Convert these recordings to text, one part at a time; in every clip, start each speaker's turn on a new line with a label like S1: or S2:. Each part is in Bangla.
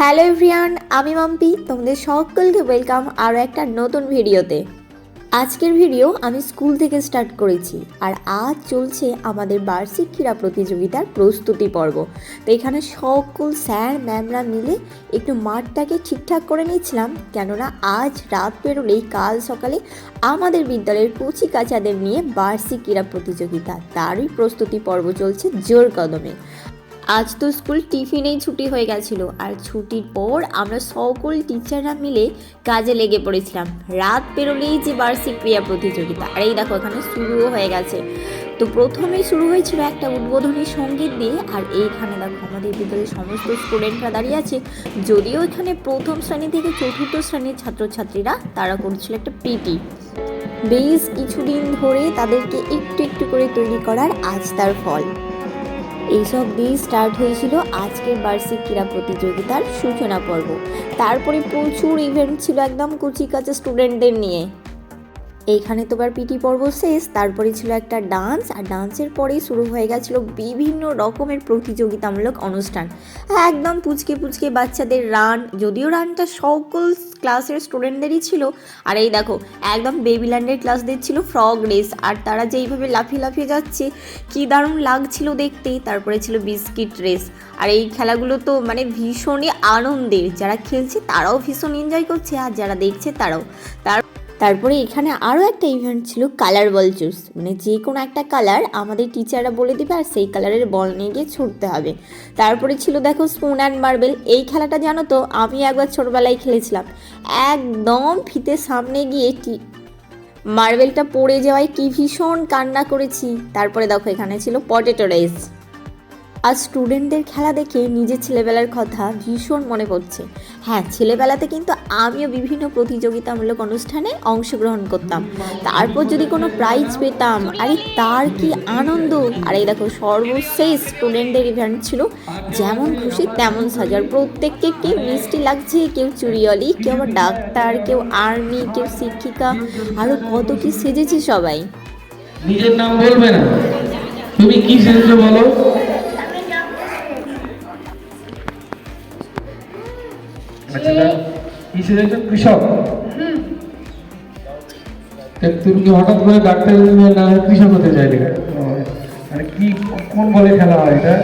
S1: হ্যালো এভরিয়ান, আমি মাম্পি। তোমাদের সকলকে ওয়েলকাম আরও একটা নতুন ভিডিওতে। আজকের ভিডিও আমি স্কুল থেকে স্টার্ট করেছি আর আজ চলছে আমাদের বার্ষিক ক্রীড়া প্রতিযোগিতার প্রস্তুতি পর্ব। তো এখানে সকল স্যার, ম্যামরা মিলে একটু মাঠটাকে ঠিকঠাক করে নিয়েছিলাম, কেননা আজ রাত পেরোলেই কাল সকালে আমাদের বিদ্যালয়ের কচি কাচাদের নিয়ে বার্ষিক ক্রীড়া প্রতিযোগিতা। তারই প্রস্তুতি পর্ব চলছে জোর কদমে। আজ তো স্কুল টিফিনেই ছুটি হয়ে গেছিল, আর ছুটির পর আমরা সকল টিচাররা মিলে কাজে লেগে পড়েছিলাম। রাত পেরোলেই যে বার্ষিক ক্রিয়া প্রতিযোগিতা, আর এই দেখো এখানে শুরুও হয়ে গেছে। তো প্রথমেই শুরু হয়েছিল একটা উদ্বোধনী সংগীত দিয়ে, আর এইখানে দেখো আমাদের বিদ্যালয়ের সমস্ত স্টুডেন্টরা দাঁড়িয়ে আছে। যদিও এখানে প্রথম শ্রেণি থেকে চতুর্থ শ্রেণির ছাত্রছাত্রীরা তারা করছিল একটা পিটি। বেশ কিছুদিন ধরে তাদেরকে একটু একটু করে তৈরি করার আজ তার ফল। এইসব দিয়েই স্টার্ট হয়েছিল আজকের বার্ষিক ক্রীড়া প্রতিযোগিতার সূচনা পর্ব। তারপরে প্রচুর ইভেন্ট ছিল একদম কুচি কাছে স্টুডেন্টদের নিয়ে। এইখানে তো এবার পিটি পর্ব শেষ, তারপরে ছিল একটা ডান্স, আর ডান্সের পরেই শুরু হয়ে গেছিল বিভিন্ন রকমের প্রতিযোগিতামূলক অনুষ্ঠান। একদম পুচকে পুচকে বাচ্চাদের রান, যদিও রানটা সকল ক্লাসের স্টুডেন্টদেরই ছিল, আর এই দেখো, একদম বেবিল্যান্ডের ক্লাসদের ছিল ফ্রগ রেস, আর তারা যেইভাবে লাফিয়ে লাফিয়ে যাচ্ছে, কি দারুণ লাগছিল দেখতে, তারপরে ছিল বিস্কিট রেস। আর এই খেলাগুলো তো মানে ভীষণই আনন্দের, যারা খেলছে তারাও ভীষণ এনজয় করছে, আর যারা দেখছে তারাও। তার তারপরে এখানে আরও একটা ইভেন্ট ছিল কালার বল চুজ মানে যে কোনো একটা কালার আমাদের টিচাররা বলে দেবে আর সেই কালারের বল নিয়ে গিয়ে ছুটতে হবে। তারপরে ছিল দেখো স্পুন অ্যান্ড মার্বেল এই খেলাটা জানো তো, আমি একবার ছোটবেলায় খেলেছিলাম। একদম ফিতে সামনে গিয়ে টি মার্বেলটা পড়ে যাওয়ায় কি ভীষণ কান্না করেছি। তারপরে দেখো এখানে ছিল পটেটো রেস আর স্টুডেন্টদের খেলা দেখে নিজের ছেলেবেলার কথা ভীষণ মনে পড়ছে। হ্যাঁ ছেলেবেলাতে কিন্তু আমিও বিভিন্ন প্রতিযোগিতামূলক অনুষ্ঠানে অংশগ্রহণ করতাম। তারপর যদি কোনো প্রাইজ পেতাম, আরে তার কি আনন্দ! আর এই দেখো, সর্বশেষ স্টুডেন্টদের ইভেন্ট ছিল, যেমন খুশি তেমন সাজার প্রত্যেককে কেউ মিষ্টি লাগছে, কেউ চুরিয়লি কেউ আবার ডাক্তার, কেউ আর্মি কেউ শিক্ষিকা আরও কত কি সেজেছে সবাই।
S2: নিজের নাম বলবে না। তুমি কি সেজেছো বলো? কি সেজেছো কৃষক। তুমি হঠাৎ করে ডাক্তার ইঞ্জিনিয়ার না হয়ে কৃষক হতে চাইলে? ও, মানে কি কোন বলে খেলা হয় এটা?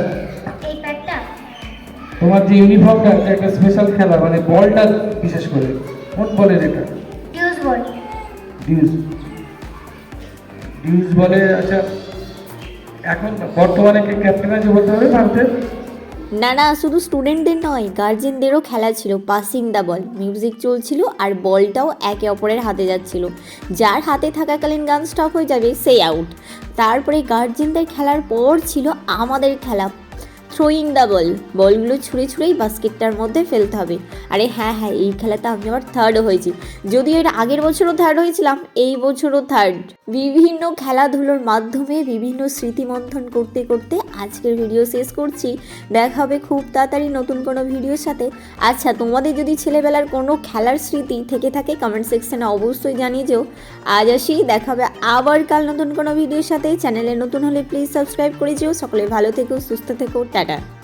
S2: তোমার যে ইউনিফর্মটা এটা একটা স্পেশাল খেলা মানে বলটা বিশেষ করে। কোন বলে এটা
S3: ডিউস বল
S2: বলে আচ্ছা এখন বর্তমানে কে ক্যাপ্টেন আছে বলতে হবে ভারতের?
S1: না না, শুধু স্টুডেন্টদের নয় গার্জেনদেরও খেলা ছিল পাসিং দ্য বল মিউজিক চলছিল আর বলটাও একে অপরের হাতে যাচ্ছিল। যার হাতে থাকাকালীন গান স্টপ হয়ে যাবে সেই আউট তারপরে গার্জেনদের খেলার পর ছিল আমাদের খেলা থ্রোয়িং দ্য বল বলগুলো ছুঁড়ে ছুঁড়েই বাস্কেটটার মধ্যে ফেলতে হবে। আরে হ্যাঁ হ্যাঁ এই খেলাতে আমি আবার থার্ডও হয়েছি। যদিও এর আগের বছরও থার্ড হয়েছিলাম, এই বছরও থার্ড বিভিন্ন খেলাধুলোর মাধ্যমে বিভিন্ন স্মৃতিমন্থন করতে করতে আজকের ভিডিও শেষ করছি। দেখা হবে খুব তাড়াতাড়ি নতুন কোনো ভিডিওর সাথে। আচ্ছা তোমাদের যদি ছেলেবেলার কোনো খেলার স্মৃতি থেকে থাকে কমেন্ট সেকশনে অবশ্যই জানিয়ে যেও। আজ আসি, দেখা হবে আবার কাল নতুন কোনো ভিডিওর সাথে। চ্যানেলে নতুন হলে প্লিজ সাবস্ক্রাইব করে যেও। সকলে ভালো থেকো, সুস্থ থেকো টাটা